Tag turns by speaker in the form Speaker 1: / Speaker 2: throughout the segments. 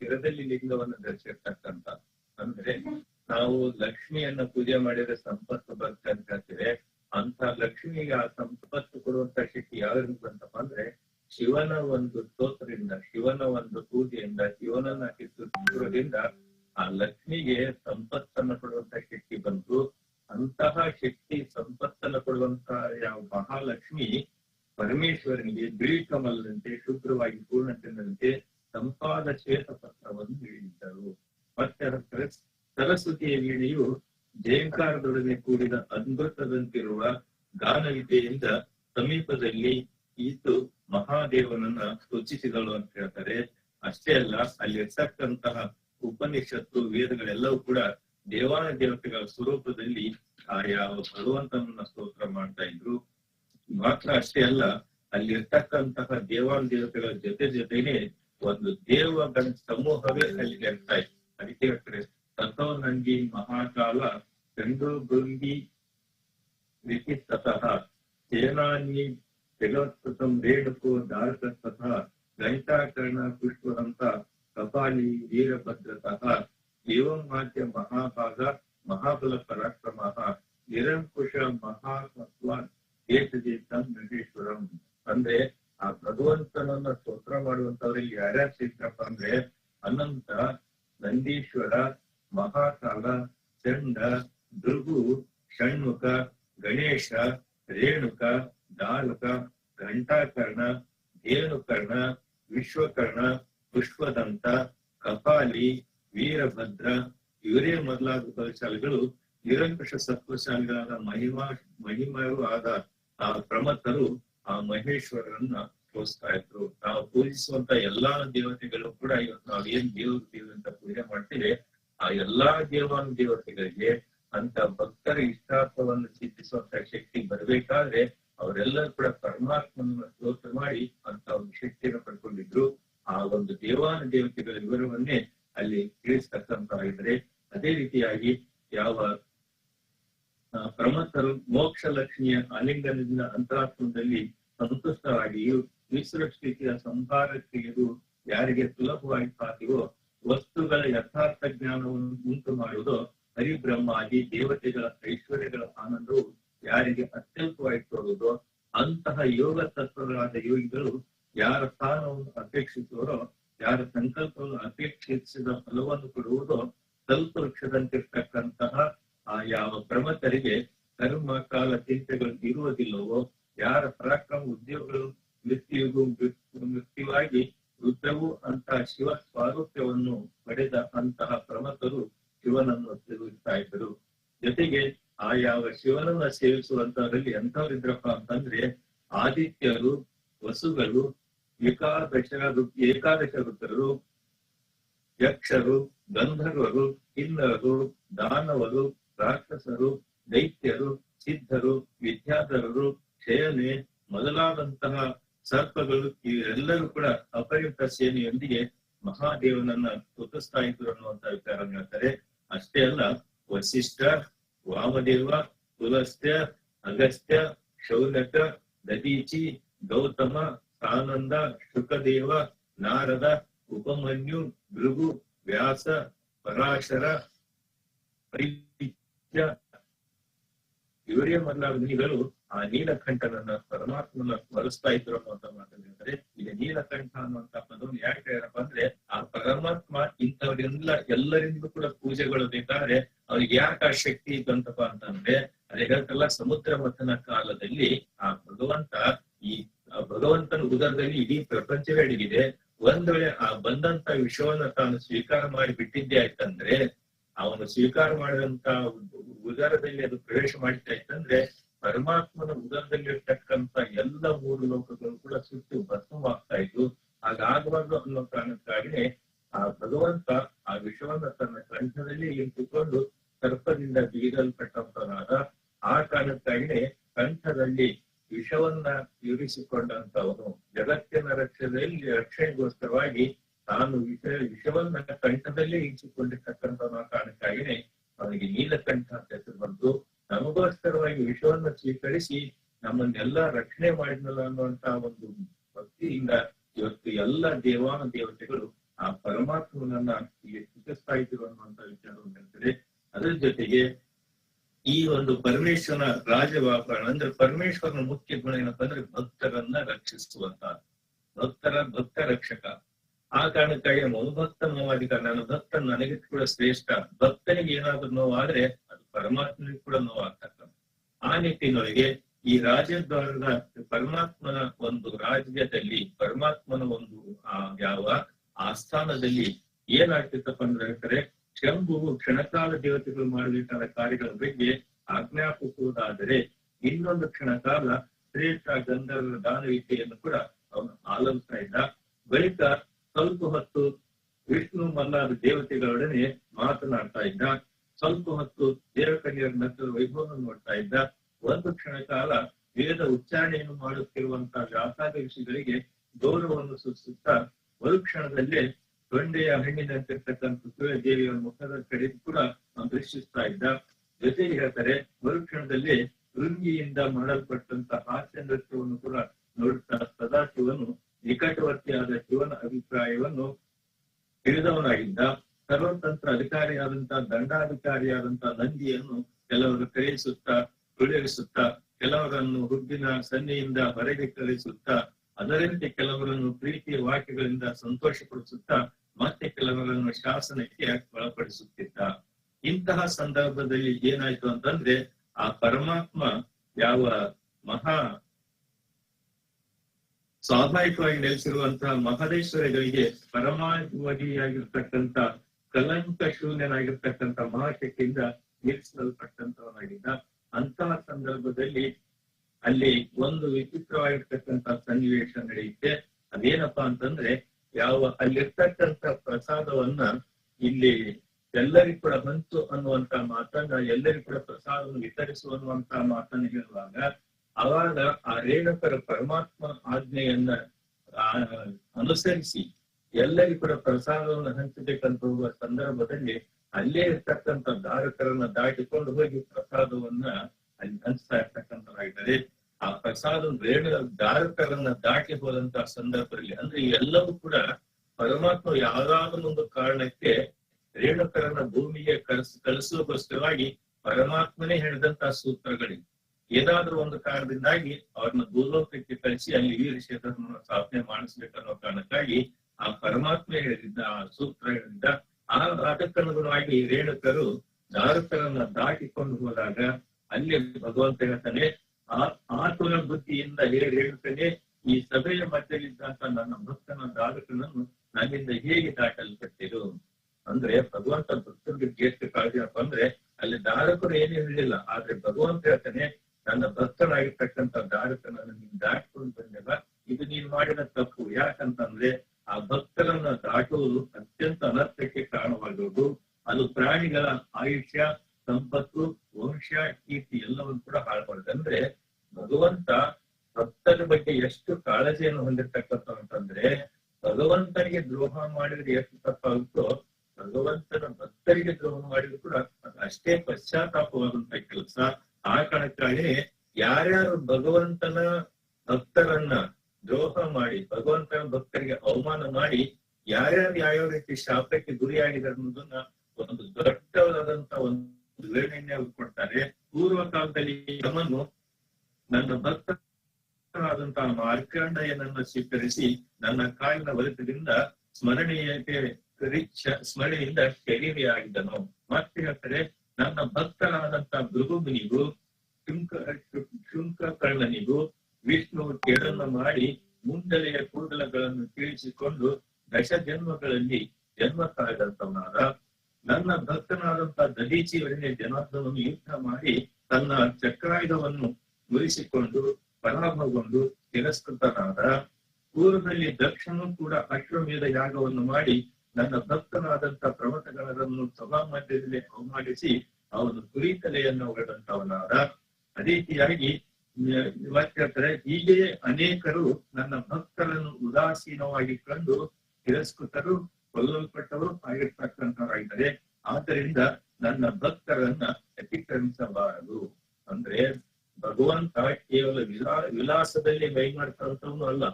Speaker 1: ಶಿರದಲ್ಲಿ ಲಿಂಗವನ್ನು ಧರಿಸಿರ್ತಕ್ಕಂತ ಅಂದ್ರೆ ನಾವು ಲಕ್ಷ್ಮಿಯನ್ನ ಪೂಜೆ ಮಾಡಿದ್ರೆ ಸಂಪತ್ತು ಬರ್ತಾ ಅಂತ ಹೇಳ್ತೀವಿ. ಅಂತ ಲಕ್ಷ್ಮಿಗೆ ಆ ಸಂಪತ್ತು ಕೊಡುವಂತ ಶಕ್ತಿ ಯಾವ್ದ್ರಿಂದ ಬಂತಪ್ಪ ಅಂದ್ರೆ ಶಿವನ ಒಂದು ಸ್ತೋತ್ರದಿಂದ, ಶಿವನ ಒಂದು ಪೂಜೆಯಿಂದ, ಶಿವನನ್ನ ಕಿತ್ತುವುದರಿಂದ ಆ ಲಕ್ಷ್ಮಿಗೆ ಸಂಪತ್ತನ್ನ ಕೊಡುವಂತ ಶಕ್ತಿ ಬಂತು. ಅಂತಹ ಶಕ್ತಿ ಸಂಪತ್ತನ್ನ ಕೊಡುವಂತ ಯಾವ ಮಹಾಲಕ್ಷ್ಮಿ ಪರಮೇಶ್ವರನಿಗೆ ಬಿಳಿ ಕಮಲದಂತೆ ಶುಭ್ರವಾಗಿ ಪೂರ್ಣಚಂದ್ರಂತೆ ಸಂಪಾದ ಶ್ವೇತಪತ್ರವನ್ನು ನೀಡಿದ್ದರು. ಮತ್ತೆ ಅದರ ಸರಸ್ವತಿಯ ವೀಣೆಯು ಜಯಂಕಾರದೊಡನೆ ಕೂಡಿದ ಅದ್ಭುತದಂತಿರುವ ಗಾನವಿದೆಯಿಂದ ಸಮೀಪದಲ್ಲಿ ಈತು ಮಹಾದೇವನನ್ನ ಸೂಚಿಸಿದಳು ಅಂತ ಹೇಳ್ತಾರೆ. ಅಷ್ಟೇ ಅಲ್ಲ, ಅಲ್ಲಿ ಇರ್ತಕ್ಕಂತಹ ಉಪನಿಷತ್ತು, ವೇದಗಳೆಲ್ಲವೂ ಕೂಡ ದೇವಾನ ದೇವತೆಗಳ ಸ್ವರೂಪದಲ್ಲಿ ಆ ಯಾವ ಭಗವಂತನನ್ನ ಸ್ತೋತ್ರ ಮಾಡ್ತಾ ಇದ್ರು. ಮಾತ್ರ ಅಷ್ಟೇ ಅಲ್ಲ ಅಲ್ಲಿರ್ತಕ್ಕಂತಹ ದೇವಾನ ದೇವತೆಗಳ ಜೊತೆ ಜೊತೆನೆ ಒಂದು ದೇವಗಣ ಸಮೂಹವೇ ಅಲ್ಲಿ ಇರ್ತಾ ಇತ್ತು ಅದಕ್ಕೆ ಹೇಳ್ತಾರೆ ತಥೋ ನಂದಿ ಮಹಾಕಾಲ ಗಂಡು ಭೃಂಗಿ ವಿಚಿತ್ತತಃ ಸೇನಾನಿ ಜಗತ್ಕೃತಂ ರೇಣುಕೋ ದಾರಕಸ್ತಃ ಗಣಿತಾಕರಣ ಪುಷ್ಪದಂತ ಕಪಾಲಿ ವೀರಭದ್ರತಃ ಏವಂ ಮಾಧ್ಯ ಮಹಾಭಾಗ ಮಹಾಬಲ ಪರಾಕ್ರಮಃ ಯಾರ್ಯಾರು ಸಿಗ್ತಪ್ಪ ಅಂದ್ರೆ ಅನಂತ, ನಂದೀಶ್ವರ, ಮಹಾಕಾಲ ಚಂಡ ದುರ್ಗು ಷಣ್ಮುಖ, ಗಣೇಶ, ರೇಣುಕ, ದಾರುಕ, ಘಂಟಾಕರ್ಣ, ಧೇನುಕರ್ಣ, ವಿಶ್ವಕರ್ಣ, ಪುಷ್ಪದಂತ, ಕಪಾಲಿ, ವೀರಭದ್ರ, ಇವರೇ ಮೊದಲಾದ ಬಲಶಾಲಿಗಳು ನಿರಂಕುಶ ಸತ್ವಶಾಲಿಗಳಾದ ಮಹಿಮಾ ಮಹಿಮರು ಆದ ಆ ಪ್ರಮಥರು ಆ ಮಹೇಶ್ವರರನ್ನ ತೋರಿಸ್ತಾ ಇದ್ರು. ನಾವು ಪೂಜಿಸುವಂತ ಎಲ್ಲಾ ದೇವತೆಗಳು ಕೂಡ ಇವತ್ತು ನಾವು ಏನ್ ದೇವರು ಅಂತ ಪೂಜೆ ಮಾಡ್ತೀವಿ, ಆ ಎಲ್ಲಾ ದೇವಾನು ದೇವತೆಗಳಿಗೆ ಅಂತ ಭಕ್ತರ ಇಷ್ಟಾರ್ಥವನ್ನು ಸಿದ್ಧಿಸುವಂತ ಶಕ್ತಿ ಬರ್ಬೇಕಾದ್ರೆ ಅವರೆಲ್ಲರೂ ಕೂಡ ಪರಮಾತ್ಮನ ಸ್ತೋತ್ರ ಮಾಡಿ ಅಂತ ಒಂದು ಶಕ್ತಿಯನ್ನು ಪಡ್ಕೊಂಡಿದ್ರು. ಆ ಒಂದು ದೇವಾನ ದೇವತೆಗಳ ವಿವರವನ್ನೇ ಅಲ್ಲಿ ತಿಳಿಸ್ತಕ್ಕಂತಾಗಿದ್ರೆ ಅದೇ ರೀತಿಯಾಗಿ ಯಾವ ಪ್ರಮತರು ಮೋಕ್ಷ ಲಕ್ಷ್ಮಿಯ ಆಲಿಂಗನದಿಂದ ಅಂತರಾತ್ಮದಲ್ಲಿ ಸಂತುಷ್ಟರಾಗಿಯೂ ಮಿಶ್ರ ಸ್ಥಿತಿಯ ಸಂಹಾರಕ್ಕೆ ಯಾರಿಗೆ ಸುಲಭವಾಗಿ ಸಾಧ್ಯವೋ, ವಸ್ತುಗಳ ಯಥಾರ್ಥ ಜ್ಞಾನವನ್ನು ಉಂಟು ಮಾಡುವುದೋ ಹರಿಬ್ರಹ್ಮಾದಿ ದೇವತೆಗಳ ಐಶ್ವರ್ಯಗಳ ಆನಂದವು ಯಾರಿಗೆ ಅತ್ಯಲ್ಪವಾಗಿ ತೋರುವುದೋ, ಅಂತಹ ಯೋಗ ತತ್ವಗಳಾದ ಯೋಗಿಗಳು ಯಾರ ಸ್ಥಾನವನ್ನು ಅಪೇಕ್ಷಿಸುವರೋ, ಯಾರ ಸಂಕಲ್ಪವನ್ನು ಅಪೇಕ್ಷಿಸಿದ ಫಲವನ್ನು ಕೊಡುವುದೋ ಸ್ವಲ್ಪ ವೃಕ್ಷದಂತಿರ್ತಕ್ಕಂತಹ ಆ ಯಾವ ಪ್ರಮತರಿಗೆ ಕರ್ಮ ಕಾಲ ಚಿಂತೆಗಳು ಇರುವುದಿಲ್ಲವೋ ಯಾರ ಪರಾಕ್ರಮ ಉದ್ಯೋಗಗಳು ಮೃತ್ಯುಗೂ ಮೃತ್ಯುವಾಗಿ ರುದ್ರವು ಅಂತಹ ಶಿವ ಸ್ವಾರೂಪ್ಯವನ್ನು ಪಡೆದ ಅಂತಹ ಪ್ರಮತರು ಶಿವನನ್ನು ತಿರುಗಿಸ್ತಾ ಇದ್ದರು ಜೊತೆಗೆ ಆ ಯಾವ ಶಿವನನ್ನ ಸೇವಿಸುವಂತವರಲ್ಲಿ ಎಂಥವರಿದ್ರಪ್ಪ ಅಂತಂದ್ರೆ ಆದಿತ್ಯರು, ವಸುಗಳು ಏಕಾದಶ ಏಕಾದಶ ರುದ್ರರು ಯಕ್ಷರು, ಗಂಧರ್ವರು ಕಿನ್ನರರು ದಾನವರು, ರಾಕ್ಷಸರು, ದೈತ್ಯರು, ಸಿದ್ಧರು, ವಿದ್ಯಾಧರರು ಕ್ಷಯನೆ ಮೊದಲಾದಂತಹ ಸರ್ಪಗಳು ಇವೆಲ್ಲರೂ ಕೂಡ ಅಪರಿಮಿತ ಸೇನೆಯೊಂದಿಗೆ ಮಹಾದೇವನನ್ನ ಕುತಸ್ತಾ ಇದ್ರು ಅನ್ನುವಂತ ವಿಚಾರ ಹೇಳ್ತಾರೆ ಅಷ್ಟೇ ಅಲ್ಲ, ವಸಿಷ್ಠ, ವಾಮದೇವ ತುಲಸ್ತ್ಯ ಅಗಸ್ತ್ಯ, ಶೌನಕ ದದೀಚಿ ಗೌತಮ, ಸಾನಂದ, ಶುಕದೇವ, ನಾರದ, ಉಪಮನ್ಯು, ಭೃಗು, ವ್ಯಾಸ, ಪರಾಶರ ಇವರೇ ಮೊದಲಾದ ಮುನಿಗಳು ಆ ನೀಲಕಂಠನನ್ನ ಪರಮಾತ್ಮನ ಸ್ಮರಿಸ್ತಾ ಇದ್ರು ಅನ್ನುವಂತ ಇಲ್ಲಿ ಈಗ ನೀಲಕಂಠ ಅನ್ನುವಂತ ಪದವನ್ನು ಯಾಕೆ ಹೇಳಪ್ಪ ಅಂದ್ರೆ, ಆ ಪರಮಾತ್ಮ ಇಂಥವರೆಲ್ಲ ಎಲ್ಲರಿಂದ ಕೂಡ ಪೂಜೆಗಳು ಬೇಕಾದ್ರೆ ಅವ್ರಿಗೆ ಯಾಕೆ ಆ ಶಕ್ತಿ ಇದ್ದಂತಪ್ಪ ಅಂತಂದ್ರೆ, ಅದೇ ಹೇಳ್ತಲ್ಲ ಸಮುದ್ರ ಮಥನ ಕಾಲದಲ್ಲಿ ಆ ಭಗವಂತ ಈ ಭಗವಂತನ ಉದರದಲ್ಲಿ ಇಡೀ ಪ್ರಪಂಚವೇ ಅಡಗಿದೆ. ಒಂದ್ ವೇಳೆ ಆ ಬಂದಂತ ವಿಷಯವನ್ನ ತಾನು ಸ್ವೀಕಾರ ಮಾಡಿ ಬಿಟ್ಟಿದ್ದೆ ಆಯ್ತಂದ್ರೆ, ಅವನು ಸ್ವೀಕಾರ ಮಾಡಿದಂತ ಉದರದಲ್ಲಿ ಅದು ಪ್ರವೇಶ ಮಾಡಿದ್ದೆ ಇತ್ತಂದ್ರೆ ಪರಮಾತ್ಮನ ಉದರದಲ್ಲಿರ್ತಕ್ಕಂತ ಎಲ್ಲ ಮೂರು ಲೋಕಗಳು ಕೂಡ ಸುಟ್ಟು ಭಸ್ಮವಾಗ್ತಾ ಇದ್ದು ಹಾಗಾಗಬಾರ್ದು ಅನ್ನೋ ಕಾರಣಕ್ಕಾಗಿನೇ ಆ ಭಗವಂತ ಆ ವಿಷವನ್ನ ತನ್ನ ಕಂಠದಲ್ಲಿ ಇಟ್ಟುಕೊಂಡು ಸರ್ಪದಿಂದ ಬೀಗಲ್ಪಟ್ಟಂತನಾದ ಆ ಕಾರಣಕ್ಕಾಗಿನೇ ಕಂಠದಲ್ಲಿ ವಿಷವನ್ನ ಇರಿಸಿಕೊಂಡಂತವನು ಜಗತ್ತಿನ ರಕ್ಷಣೆಯಲ್ಲಿ, ರಕ್ಷಣೆಗೋಸ್ಕರವಾಗಿ ತಾನು ವಿಷ, ವಿಷವನ್ನ ಕಂಠದಲ್ಲೇ ಇರಿಸಿಕೊಂಡಿರ್ತಕ್ಕಂಥ ಕಾರಣಕ್ಕಾಗಿನೇ ಅವನಿಗೆ ನೀಲಕಂಠ ಅಂತ ಹೆಸರು ಬಂತು ನಮಗೋಸ್ಕರವಾಗಿ ವಿಶ್ವವನ್ನ ಸ್ವೀಕರಿಸಿ ನಮ್ಮನ್ನೆಲ್ಲ ರಕ್ಷಣೆ ಮಾಡಿದ್ನಲ್ಲ ಅನ್ನುವಂತ ಒಂದು ಭಕ್ತಿಯಿಂದ ಇವತ್ತು ಎಲ್ಲ ದೇವಾನ ದೇವತೆಗಳು ಆ ಪರಮಾತ್ಮ ಪರಮಾತ್ಮನನ್ನ ಇಲ್ಲಿ ಸೂಚಿಸ್ತಾ ಇದ್ರು ಅನ್ನುವಂತ ವಿಚಾರವನ್ನು ಹೇಳ್ತಾರೆ ಅದರ ಜೊತೆಗೆ ಈ ಒಂದು ಪರಮೇಶ್ವರನ ರಾಜವಾಪ ಅಂದ್ರೆ ಪರಮೇಶ್ವರನ ಮುಖ್ಯ ಗುಣ ಏನಪ್ಪ ಅಂದ್ರೆ ಭಕ್ತರನ್ನ ರಕ್ಷಿಸುವಂತ, ಭಕ್ತರ ಭಕ್ತ ರಕ್ಷಕ. ಆ ಕಾರಣಕ್ಕಾಗಿ ಮನುಭಕ್ತ ನೋವಾದಿಕ ನನ್ನ ಭಕ್ತ ನನಗೆ ಕೂಡ ಶ್ರೇಷ್ಠ. ಭಕ್ತನಿಗೆ ಏನಾದ್ರೂ ನೋವಾದ್ರೆ ಪರಮಾತ್ಮನಿಗೆ ಕೂಡ ನೋವಾಗ್ತಕ್ಕಂಥ ಆ ನಿಟ್ಟಿನೊಳಗೆ ಈ ರಾಜದ್ವಾರದ ಪರಮಾತ್ಮನ ಒಂದು ರಾಜ್ಯದಲ್ಲಿ, ಪರಮಾತ್ಮನ ಒಂದು, ಆ, ಯಾವ ಆಸ್ಥಾನದಲ್ಲಿ ಏನಾಗ್ತಿತ್ತಪ್ಪ ಅಂದ್ರೆ ಹೇಳ್ತಾರೆ ಶಂಭುವು ಕ್ಷಣಕಾಲ ದೇವತೆಗಳು ಮಾಡಬೇಕಾದ ಕಾರ್ಯಗಳ ಬಗ್ಗೆ ಆಜ್ಞಾಪಿಸುವುದಾದರೆ ಇನ್ನೊಂದು ಕ್ಷಣಕಾಲ ಶ್ರೇಷ್ಠ ಗಂಧರ್ವ ದಾನವಿಕೆಯನ್ನು ಕೂಡ ಅವನು ಆಲಂಬಿಸ್ತಾ ಇದ್ದ. ಬಳಿಕ ಸ್ವಲ್ಪ ಹೊತ್ತು ವಿಷ್ಣು ಮಲ್ಲಾದ ದೇವತೆಗಳೊಡನೆ ಮಾತನಾಡ್ತಾ ಇದ್ದ. ಸ್ವಲ್ಪ ಹೊತ್ತು ದೇವಕನ್ಯರ ನಂತರ ವೈಭವ ನೋಡ್ತಾ ಇದ್ದ ಒಂದು ಕ್ಷಣ ಕಾಲ ವೇದ ಉಚ್ಚಾರಣೆಯನ್ನು ಮಾಡುತ್ತಿರುವಂತಹ ವ್ಯಾಸಾದ ಋಷಿಗಳಿಗೆ ಗೌರವವನ್ನು ಸೂಚಿಸುತ್ತಾ ಒಂದು ಕ್ಷಣದಲ್ಲೇ ತೊಂಡೆಯ ಹಣ್ಣಿನಂತಿರ್ತಕ್ಕಂಥ ಸೂರ್ಯದೇವಿಯ ಮುಖದ ಕಡೆ ಕೂಡ ದೃಷ್ಟಿಸ್ತಾ ಇದ್ದ. ಜೊತೆಗೆ ಹೇಳ್ತಾರೆ, ಮರುಕ್ಷಣದಲ್ಲಿ ವೃಂಗಿಯಿಂದ ಮಾಡಲ್ಪಟ್ಟಂತ ಹಾಸ್ಯ ನೃತ್ಯವನ್ನು ಕೂಡ ಅಧಿಕಾರಿಯಾದಂತಹ ದಂಡಾಧಿಕಾರಿಯಾದಂತಹ ನಂದಿಯನ್ನು ಕೆಲವರು ಕರೆಯಿಸುತ್ತಾ ತುಳಿರಿಸುತ್ತಾ ಕೆಲವರನ್ನು ಹುಬ್ಬಿನ ಸನ್ನೆಯಿಂದ ಹೊರಗೆ ಕಳಿಸುತ್ತಾ ಅದರಂತೆ ಕೆಲವರನ್ನು ಪ್ರೀತಿಯ ವಾಕ್ಯಗಳಿಂದ ಸಂತೋಷಪಡಿಸುತ್ತಾ, ಮತ್ತೆ ಕೆಲವರನ್ನು ಶಾಸನಕ್ಕೆ ಒಳಪಡಿಸುತ್ತಿದ್ದ. ಇಂತಹ ಸಂದರ್ಭದಲ್ಲಿ ಏನಾಯ್ತು ಅಂತಂದ್ರೆ, ಆ ಪರಮಾತ್ಮ ಯಾವ ಮಹಾ ಸ್ವಾಭಾವಿಕವಾಗಿ ನೆಲೆಸಿರುವಂತಹ ಮಹದೇಶ್ವರಗಳಿಗೆ ಪರಮಾವಧಿಯಾಗಿರ್ತಕ್ಕಂಥ ಕಲಂಕ ಶೂನ್ಯನಾಗಿರ್ತಕ್ಕಂಥ ಮಹಾಶಕ್ತಿಯಿಂದ ಮೀರಿಸಲ್ಪಟ್ಟಂತವನಾಗಿದ್ದ ಅಂತಹ ಸಂದರ್ಭದಲ್ಲಿ ಅಲ್ಲಿ ಒಂದು ವಿಚಿತ್ರವಾಗಿರ್ತಕ್ಕಂಥ ಸನ್ನಿವೇಶ ನಡೆಯುತ್ತೆ. ಅದೇನಪ್ಪಾ ಅಂತಂದ್ರೆ, ಯಾವ ಅಲ್ಲಿರ್ತಕ್ಕಂಥ ಪ್ರಸಾದವನ್ನ ಇಲ್ಲಿ ಎಲ್ಲರಿಗೂ ಕೂಡ ಬಂತು ಅನ್ನುವಂತ ಮಾತನ್ನ ಎಲ್ಲರಿಗೂ ಕೂಡ ಪ್ರಸಾದವನ್ನು ವಿತರಿಸು ಅನ್ನುವಂತ ಮಾತನ್ನ ಹೇಳುವಾಗ ಅವಾಗ ಆ ರೇಣಕರ ಪರಮಾತ್ಮ ಆಜ್ಞೆಯನ್ನ ಅನುಸರಿಸಿ ಎಲ್ಲರಿಗೂ ಕೂಡ ಪ್ರಸಾದವನ್ನು ಹಂಚಬೇಕಂತ ಸಂದರ್ಭದಲ್ಲಿ ಅಲ್ಲೇ ಇರ್ತಕ್ಕಂಥ ಧಾರಕರನ್ನ ದಾಟಿಕೊಂಡು ಹೋಗಿ ಪ್ರಸಾದವನ್ನ ಅಲ್ಲಿ ಹಂಚ್ತಾ ಇರ್ತಕ್ಕಂಥದ್ದಾಗಿದ್ದಾರೆ ಆ ಪ್ರಸಾದ ರೇಣು ಧಾರಕರನ್ನ ದಾಟಿ ಹೋದಂತಹ ಸಂದರ್ಭದಲ್ಲಿ ಅಂದ್ರೆ ಎಲ್ಲವೂ ಕೂಡ ಪರಮಾತ್ಮ ಯಾವುದಾದ್ರೂ ಒಂದು ಕಾರಣಕ್ಕೆ ರೇಣುಕರನ್ನ ಭೂಮಿಗೆ ಕಳಿಸ್, ಕಳಿಸುವಗೋಸ್ಕರವಾಗಿ ಪರಮಾತ್ಮನೇ ಹೇಳಿದಂತಹ ಸೂತ್ರಗಳಿವೆ. ಏನಾದ್ರೂ ಒಂದು ಕಾರಣದಿಂದಾಗಿ ಅವ್ರನ್ನ ಭೂಲೋಕಕ್ಕೆ ಕಳಿಸಿ ಅಲ್ಲಿ ವೀರ ಸ್ಥಾಪನೆ ಮಾಡಿಸ್ಬೇಕನ್ನೋ ಕಾರಣಕ್ಕಾಗಿ ಆ ಪರಮಾತ್ಮ ಹೇಳಿದ್ದ ಆ ಸೂತ್ರ ಹೇಳಿದ್ದ ಆ ಅದಕ್ಕನುಗುಣವಾಗಿ ರೇಣುಕರು ದಾರುಕರನ್ನ ದಾಟಿಕೊಂಡು ಹೋದಾಗ ಅಲ್ಲಿ ಭಗವಂತ ಹೇಳ್ತಾನೆ, ಆ ಆತುರ ಬುದ್ಧಿಯಿಂದ ಹೇ ರೇಣುಕನೇ, ಈ ಸಭೆಯ ಮಧ್ಯದಲ್ಲಿದ್ದಂತ ನನ್ನ ಭಕ್ತನ ದಾರುಕನನ್ನು ನನ್ನಿಂದ ಹೇಗೆ ದಾಟಲ್ಪಟ್ಟಿರು? ಅಂದ್ರೆ ಭಗವಂತ ಭಕ್ತರಿಗೆ ಎಷ್ಟು ಕಾಳಜಿಯಪ್ಪ ಅಂದ್ರೆ ಅಲ್ಲಿ ದಾರಕರು ಏನು ಹೇಳಿಲ್ಲ, ಆದ್ರೆ ಭಗವಂತ ಹೇಳ್ತಾನೆ, ನನ್ನ ಭಕ್ತನಾಗಿರ್ತಕ್ಕಂಥ ದಾರಕನನ್ನು ನೀನ್ ದಾಟಿಕೊಂಡು ಬಂದೆಲ್ಲ ಇದು ನೀನ್ ಮಾಡಿದ ತಪ್ಪು. ಯಾಕಂತಂದ್ರೆ ಆ ಭಕ್ತರನ್ನ ದಾಟುವುದು ಅತ್ಯಂತ ಅನರ್ಥಕ್ಕೆ ಕಾರಣವಾಗುವುದು ಅದು ಪ್ರಾಣಿಗಳ ಆಯುಷ್ಯ, ಸಂಪತ್ತು, ವಂಶ, ಕೀರ್ತಿ ಎಲ್ಲವನ್ನು ಕೂಡ ಹಾಳು ಅಂದ್ರೆ ಭಗವಂತ ಭಕ್ತರ ಬಗ್ಗೆ ಎಷ್ಟು ಕಾಳಜಿಯನ್ನು ಹೊಂದಿರ್ತಕ್ಕಂಥ ಅಂತಂದ್ರೆ, ಭಗವಂತನಿಗೆ ದ್ರೋಹ ಮಾಡಿದ್ರೆ ಎಷ್ಟು ತಪ್ಪಾಗುತ್ತೋ, ಭಗವಂತನ ಭಕ್ತರಿಗೆ ದ್ರೋಹ ಮಾಡಿದ್ರು ಕೂಡ ಅದು ಅಷ್ಟೇ ಪಶ್ಚಾತ್ತಾಪವಾದಂತ ಕೆಲಸ. ಆ ಕಾರಣಕ್ಕಾಗಿ ಯಾರ್ಯಾರು ಭಗವಂತನ ಭಕ್ತರನ್ನ ದ್ರೋಹ ಮಾಡಿ ಭಗವಂತನ ಭಕ್ತರಿಗೆ ಅವಮಾನ ಮಾಡಿ ಯಾರ್ಯಾರು ಯಾವ್ಯಾವ ರೀತಿ ಶಾಪಕ್ಕೆ ಗುರಿಯಾಗಿದ್ದಾರೆ ಅನ್ನೋದನ್ನ ಒಂದು ದೊಡ್ಡವಾದಂತ ಒಂದು ವಿವರಣೆಯನ್ನೇ ಕೊಡ್ತಾರೆ. ಪೂರ್ವ ಕಾಲದಲ್ಲಿ ಯಮನು ನನ್ನ ಭಕ್ತರಾದಂತಹ ಮಾರ್ಕಂಡಯ್ಯನನ್ನು ಸ್ವೀಕರಿಸಿ ನನ್ನ ಕಾಲಿನ ಒಲಿತದಿಂದ ಸ್ಮರಣೀಯತೆ ಸ್ಮರಣೆಯಿಂದ ಶರೀರಿಯಾಗಿದ್ದನು ಮತ್ತೆ ಹೇಳ್ತಾರೆ, ನನ್ನ ಭಕ್ತನಾದಂತಹ ಭೃಗುಮುನಿಗೂ ಶುಂಕ ಶುಂಕ ಕರ್ಣನಿಗೂ ವಿಷ್ಣು ಕೆಡನ್ನ ಮಾಡಿ ಮುಂಡಲೆಯ ಕೂದಲಗಳನ್ನು ಕೀಳಿಸಿಕೊಂಡು ದಶ ಜನ್ಮಗಳಲ್ಲಿ ಜನ್ಮ ತಾಳಿದಂತವನಾದ ನನ್ನ ಭಕ್ತನಾದಂತ ದಧೀಚಿಯವರಿಗೆ ಜನಾರ್ದನವನ್ನು ಯುದ್ಧ ಮಾಡಿ ತನ್ನ ಚಕ್ರಾಯುಧವನ್ನು ಮುರಿಸಿಕೊಂಡು ಪರಾಭವಗೊಂಡು ತಿರಸ್ಕೃತನಾದ. ಪೂರ್ವದಲ್ಲಿ ದಕ್ಷನು ಕೂಡ ಅಶ್ವಮೇಧ ಯಾಗವನ್ನು ಮಾಡಿ ನನ್ನ ಭಕ್ತನಾದಂತ ಪ್ರವತಗಳನ್ನು ಸಭಾ ಮಧ್ಯದಲ್ಲಿ ಅವಮಾನಿಸಿ ಅವನು ಕುರಿತಲೆಯನ್ನು ತಲೆಯನ್ನು ಹೊರದಂತವನಾದ ಅದೇ ರೀತಿಯಾಗಿ ಮತ್ತೆ ಹೇಳ್ತಾರೆ ಹೀಗೆಯೇ ಅನೇಕರು ನನ್ನ ಭಕ್ತರನ್ನು ಉದಾಸೀನವಾಗಿ ಕಂಡು ತಿರಸ್ಕೃತರು, ಕೊಲ್ಲಲ್ಪಟ್ಟವರು ಆಗಿರ್ತಕ್ಕಂಥವರಾಗಿದ್ದಾರೆ. ಆದ್ದರಿಂದ ನನ್ನ ಭಕ್ತರನ್ನ ಅತಿಕ್ರಮಿಸಬಾರದು. ಅಂದ್ರೆ ಭಗವಂತ ಕೇವಲ ವಿಲಾ ವಿಲಾಸದಲ್ಲಿ ಮೈ ಮಾಡ್ತಕ್ಕಂಥವನು ಅಲ್ಲ.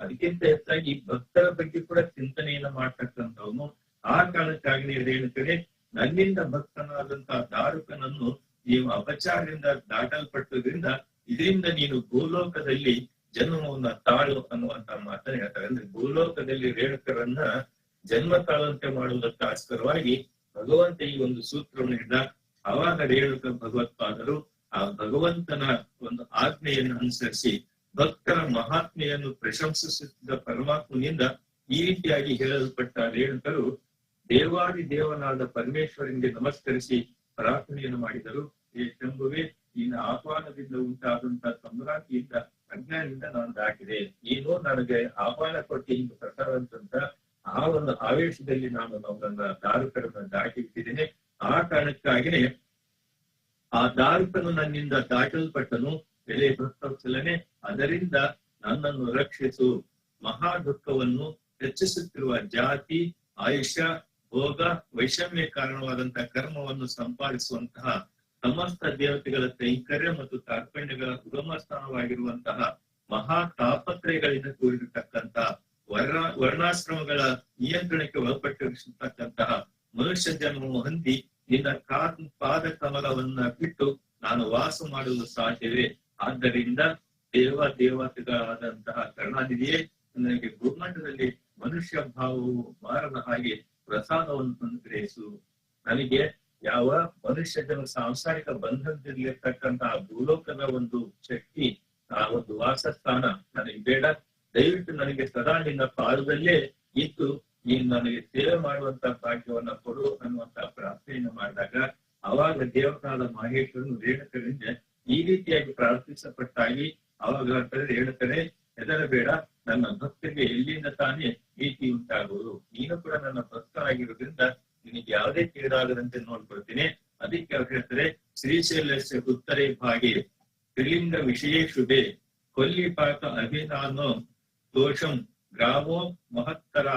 Speaker 1: ಅದಕ್ಕಿಂತ ಹೆಚ್ಚಾಗಿ ಭಕ್ತರ ಬಗ್ಗೆ ಕೂಡ ಚಿಂತನೆಯನ್ನ ಮಾಡ್ತಕ್ಕಂಥವನು. ಆ ಕಾರಣಕ್ಕಾಗಿ ಹೇಳ್ತಾರೆ ನನ್ನಿಂದ ಭಕ್ತನಾದಂತಹ ದಾರುಕನನ್ನು ನೀವು ಅಪಚಾರದಿಂದ ದಾಟಲ್ಪಟ್ಟದ್ರಿಂದ ಇದರಿಂದ ನೀನು ಭೂಲೋಕದಲ್ಲಿ ಜನ್ಮವನ್ನ ತಾಳು ಅನ್ನುವಂತ ಮಾತನ್ನ ಹೇಳ್ತಾರೆ. ಅಂದ್ರೆ ಭೂಲೋಕದಲ್ಲಿ ರೇಣುಕರನ್ನ ಜನ್ಮ ತಾಳಂತೆ ಮಾಡುವುದಕ್ಕೋಸ್ಕರವಾಗಿ ಭಗವಂತ ಈ ಒಂದು ಸೂತ್ರವನ್ನು ಹಿಡಿದ ಅವಾಗ ರೇಣುಕ ಭಗವತ್ಪಾದರು ಆ ಭಗವಂತನ ಒಂದು ಆಜ್ಞೆಯನ್ನು ಅನುಸರಿಸಿ ಭಕ್ತರ ಮಹಾತ್ಮೆಯನ್ನು ಪ್ರಶಂಸಿಸುತ್ತಿದ್ದ ಪರಮಾತ್ಮನಿಂದ ಈ ರೀತಿಯಾಗಿ ಹೇಳಲ್ಪಟ್ಟ ರೇಣುಕರು ದೇವಾದಿ ದೇವನಾದ ಪರಮೇಶ್ವರನಿಗೆ ನಮಸ್ಕರಿಸಿ ಪ್ರಾರ್ಥನೆಯನ್ನು ಮಾಡಿದರು. ಶಂಭುವೆ ನಿನ್ನ ಆಹ್ವಾನದಿಂದ ಉಂಟಾದಂತಹ ಸಂಭ್ರಾಂತಿಯಿಂದ ಅಜ್ಞಾನದಿಂದ ನಾನು ದಾಟಿದೆ. ನೀನು ನನಗೆ ಆಹ್ವಾನ ಕೊಟ್ಟು ಹಿಂಗೆ ಪ್ರಸಾರ ಅಂತಂತ ಆ ಒಂದು ಆವೇಶದಲ್ಲಿ ನಾನು ನನ್ನ ದಾರುಕರನ್ನ ದಾಟಿ ಆ ಕಾರಣಕ್ಕಾಗಿನೇ ಆ ದಾರುಕನು ನನ್ನಿಂದ ದಾಟಲ್ಪಟ್ಟನು. ಬೆಲೆ ಭಕ್ತವತ್ಸಲನೆ ಅದರಿಂದ ನನ್ನನ್ನು ರಕ್ಷಿಸು. ಮಹಾ ದುಃಖವನ್ನು ಹೆಚ್ಚಿಸುತ್ತಿರುವ ಜಾತಿ, ಆಯುಷ್ಯ, ಭೋಗ, ವೈಷಮ್ಯ ಕಾರಣವಾದಂತಹ ಕರ್ಮವನ್ನು ಸಂಪಾದಿಸುವಂತಹ ಸಮಸ್ತ ದೇವತೆಗಳ ಕೈಂಕರ್ಯ ಮತ್ತು ತಾರ್ಪಣ್ಯಗಳ ಉಗಮ ಸ್ಥಾನವಾಗಿರುವಂತಹ ಮಹಾ ತಾಪತ್ರಯಗಳಿಂದ ಕೂಡಿರತಕ್ಕಂತಹ ವರ್ಣ ವರ್ಣಾಶ್ರಮಗಳ ನಿಯಂತ್ರಣಕ್ಕೆ ಒಳಪಟ್ಟಿರತಕ್ಕಂತಹ ಮನುಷ್ಯ ಜನ್ಮವನ್ನು ಹೊಂದಿ ನಿನ್ನ ಕಾ ಪಾದ ಕಮಲವನ್ನ ಬಿಟ್ಟು ನಾನು ವಾಸ ಮಾಡಲು ಸಾಧ್ಯವೇ? ಆದ್ದರಿಂದ ದೇವ ದೇವತೆಗಳಾದಂತಹ ಕರ್ಣಾದಿದೆಯೇ ನನಗೆ ಗುರುಮಠದಲ್ಲಿ ಮನುಷ್ಯ ಭಾವವು ಮಾರದ ಹಾಗೆ ಪ್ರಸಾದವನ್ನು ಅನುಗ್ರಹಿಸು ನನಗೆ ಯಾವ ಮನುಷ್ಯ ಜನ ಸಾಂಸಾರಿಕ ಬಂಧದಲ್ಲಿರ್ತಕ್ಕಂತಹ ಭೂಲೋಕದ ಒಂದು ಶಕ್ತಿ, ಆ ಒಂದು ವಾಸಸ್ಥಾನ ನನಗೆ ಬೇಡ. ದಯವಿಟ್ಟು ನನಗೆ ಸದಾ ನಿನ್ನ ಪಾದದಲ್ಲೇ ಇದ್ದು ನೀನು ನನಗೆ ಸೇವೆ ಮಾಡುವಂತ ಭಾಗ್ಯವನ್ನ ಕೊಡು ಅನ್ನುವಂತ ಪ್ರಾರ್ಥನೆಯನ್ನು ಮಾಡಿದಾಗ ಅವಾಗ ದೇವತಾದ ಮಹೇಶ್ವರನು ರೇಣುಕರಿಂದ ಈ ರೀತಿಯಾಗಿ ಪ್ರಾರ್ಥಿಸಲ್ಪಟ್ಟಾಗಿ ಅವಾಗ ರೇಣುಕರೇ ಹೆದರಬೇಡ. ನನ್ನ ಭಕ್ತರಿಗೆ ಎಲ್ಲಿಂದ ತಾನೇ ಪ್ರೀತಿ ಉಂಟಾಗುವುದು? ನೀನು ಕೂಡ ನನ್ನ ಭಕ್ತರಾಗಿರೋದ್ರಿಂದ ನಿನಗೆ ಯಾವುದೇ ಕೇಡಾಗದಂತೆ ನೋಡ್ಕೊಳ್ತೀನಿ. ಅದಕ್ಕೆ ಅವ್ರು ಹೇಳ್ತಾರೆ, ಶ್ರೀಶೈಲಸ್ಯ ಉತ್ತರೇ ಭಾಗಿ ತ್ರಿಲಿಂಗ ವಿಷಯ ಶುಭೆ ಅಭಿನಾನೋ ದೋಷಂ ಗ್ರಾಮೋ ಮಹತ್ತರ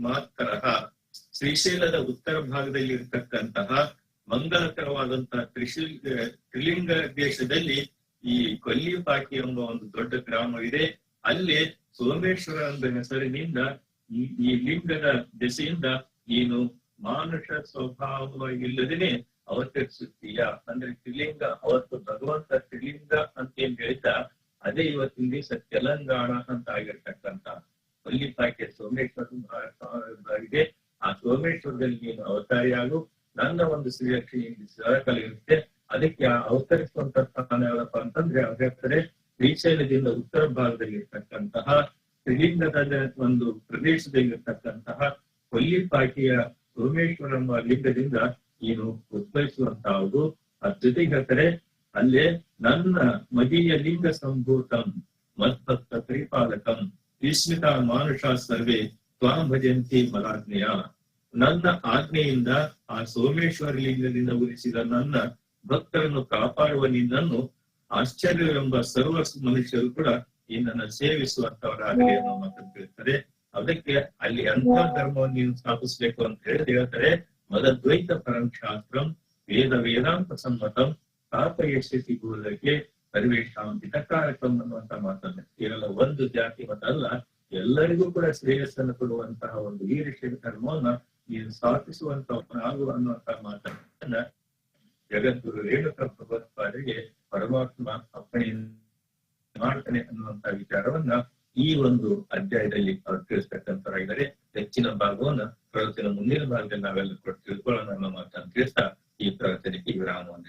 Speaker 1: ಮಹತ್ತರ ಶ್ರೀಶೈಲದ ಉತ್ತರ ಭಾಗದಲ್ಲಿ ಇರತಕ್ಕಂತಹ ಮಂಗಲಕರವಾದಂತಹ ತ್ರಿಶಿಲ್ ತ್ರಿಲಿಂಗ ದೇಶದಲ್ಲಿ ಈ ಕೊಲ್ಲಿಪಾಕಿ ಎಂಬ ಒಂದು ದೊಡ್ಡ ಗ್ರಾಮವಿದೆ ಅಲ್ಲಿ ಸೋಮೇಶ್ವರ ಎಂಬ ಹೆಸರಿನಿಂದ ಈ ಲಿಂಗದ ದೆಸೆಯಿಂದ ನೀನು ಮಾನುಷ ಸ್ವಭಾವ ಇಲ್ಲದೇನೆ ಅವತರಿಸುತ್ತೀಯ? ಅಂದ್ರೆ ತ್ರಿಲಿಂಗ, ಅವತ್ತು ಭಗವಂತ ತ್ರಿಲಿಂಗ ಅಂತ ಏನ್ ಹೇಳ್ತಾ, ಅದೇ ಇವತ್ತಿನ ದಿವಸ ತೆಲಂಗಾಣ ಅಂತ ಆಗಿರ್ತಕ್ಕಂತ ಮಲ್ಲಿಪಾಕೆ ಸೋಮೇಶ್ವರ ಆ ಸೋಮೇಶ್ವರದಲ್ಲಿ ನೀನು ಅವತಾರಿಯಾಗು. ನನ್ನ ಒಂದು ಶ್ರೀರಕ್ಷೆ ಕಲಿಯುತ್ತೆ ಅದಕ್ಕೆ ಅವತರಿಸುವಂತ ಸ್ಥಾನ ಯಾವ್ದಪ್ಪ ಅಂತಂದ್ರೆ ಅವ್ರು ಶ್ರೀಶೈಲದಿಂದ ಉತ್ತರ ಭಾಗದಲ್ಲಿ ಇರ್ತಕ್ಕಂತಹ ತ್ರಿಲಿಂಗದ ಒಂದು ಪ್ರದೇಶದಲ್ಲಿ ಇರ್ತಕ್ಕಂತಹ ಕೊಲ್ಲಿಪಾಕಿಯ ಸೋಮೇಶ್ವರ ಎಂಬ ಲಿಂಗದಿಂದ ನೀನು ಉದ್ಭವಿಸುವಂತಹದ್ದು ಅದ್ರ ಜೊತೆಗೆ ಅಲ್ಲೇ ನನ್ನ ಮದೀಯ ಲಿಂಗ ಸಂಭೂತಂ, ಮದ್ಭಕ್ತ ತ್ರಿಪಾಲಕಂ ವಿಸ್ಮಿತ ಮಾನುಷ ಸರ್ವೇ ತ್ವಾಂ ಭಜಂತಿ ಮಲಾಜ್ಞೆಯ ನನ್ನ ಆಜ್ಞೆಯಿಂದ ಆ ಸೋಮೇಶ್ವರ ಲಿಂಗದಿಂದ ಉರಿಸಿದ ನನ್ನ ಭಕ್ತರನ್ನು ಕಾಪಾಡುವ ನಿನ್ನನ್ನು ಆಶ್ಚರ್ಯವೆಂಬ ಸರ್ವ ಮನುಷ್ಯರು ಕೂಡ ನಿನ್ನನ್ನು ಸೇವಿಸುವಂತವರಾಗಲಿ ಅನ್ನೋ ಮಾತನ್ನು ಹೇಳ್ತಾರೆ ಅದಕ್ಕೆ ಅಲ್ಲಿ ಅಂತ ಧರ್ಮವನ್ನು ನೀನು ಸ್ಥಾಪಿಸ್ಬೇಕು ಅಂತ ಹೇಳಿ ಹೇಳ್ತಾರೆ. ಮದದ್ವೈತ ಪರಂ ಶಾಸ್ತ್ರಂ ವೇದ ವೇದಾಂತ ಸಮ್ಮತಂ ಸಿಗುವುದಕ್ಕೆ ಗೋಲಕ್ಕೆ ಸರ್ವೇಶಾಂ ಕಾರ್ಯಕ್ರಮ ಅನ್ನುವಂತ ಮಾತನ್ನ. ಕೇವಲ ಒಂದು ಜಾತಿ ಮತಲ್ಲ ಎಲ್ಲರಿಗೂ ಕೂಡ ಶ್ರೇಯಸ್ಸನ್ನು ಕೊಡುವಂತಹ ಒಂದು ಈ ರೀತಿಯ ಧರ್ಮವನ್ನ ನೀನು ಆಗುವ ಅನ್ನುವಂತ ಮಾತನ್ನ ಜಗದ್ಗುರು ರೇಣುಕ ಭಗವತ್ಪಾದರಿಗೆ ಪರಮಾತ್ಮ ಅಪ್ಪಣೆ ಮಾಡ್ತಾನೆ ಅನ್ನುವಂತ ವಿಚಾರವನ್ನ ಈ ಒಂದು ಅಧ್ಯಾಯದಲ್ಲಿ ಅವರು ತಿಳಿಸ್ತಕ್ಕಂಥವರಾಗಿದ್ದಾರೆ ಹೆಚ್ಚಿನ ಭಾಗವನ್ನ ಪ್ರವಚನ ಮುಂದಿನ ಭಾಗದಲ್ಲಿ ನಾವೆಲ್ಲ ಕೂಡ ತಿಳ್ಕೊಳ್ಳೋಣ ಅನ್ನೋ ಮಾತನ್ನು ತಿಳಿಸ್ತಾ ಈ ಪ್ರವಚನಕ್ಕೆ ವಿರಾಮವನ್ನು